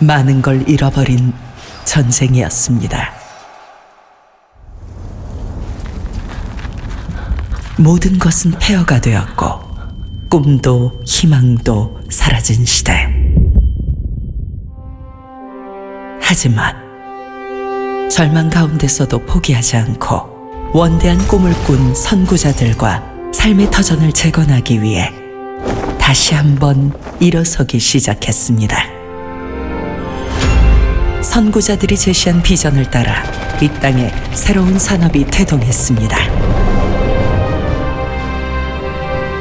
많은 걸 잃어버린 전쟁이었습니다. 모든 것은 폐허가 되었고 꿈도 희망도 사라진 시대. 하지만 절망 가운데서도 포기하지 않고 원대한 꿈을 꾼 선구자들과 삶의 터전을 재건하기 위해 다시 한번 일어서기 시작했습니다. 선구자들이 제시한 비전을 따라 이 땅에 새로운 산업이 태동했습니다.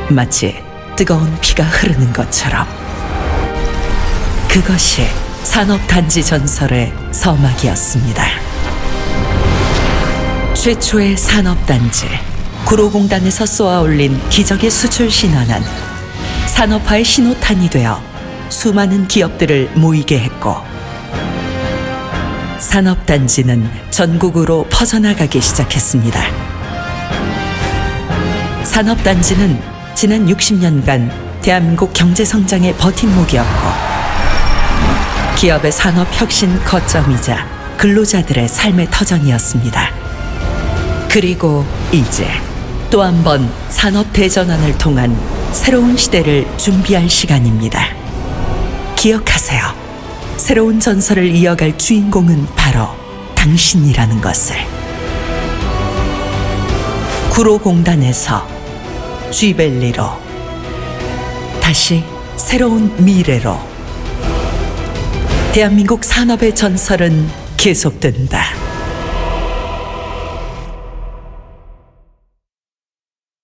마치 뜨거운 피가 흐르는 것처럼 그것이 산업단지 전설의 서막이었습니다. 최초의 산업단지 구로공단에서 쏘아 올린 기적의 수출 신화는 산업화의 신호탄이 되어 수많은 기업들을 모이게 했고 산업단지는 전국으로 퍼져나가기 시작했습니다. 산업단지는 지난 60년간 대한민국 경제 성장의 버팀목이었고 기업의 산업 혁신 거점이자 근로자들의 삶의 터전이었습니다. 그리고 이제 또 한 번 산업 대전환을 통한 새로운 시대를 준비할 시간입니다. 기억하세요. 새로운 전설을 이어갈 주인공은 바로 당신이라는 것을. 구로공단에서 쥐벨리로 다시 새로운 미래로 대한민국 산업의 전설은 계속된다.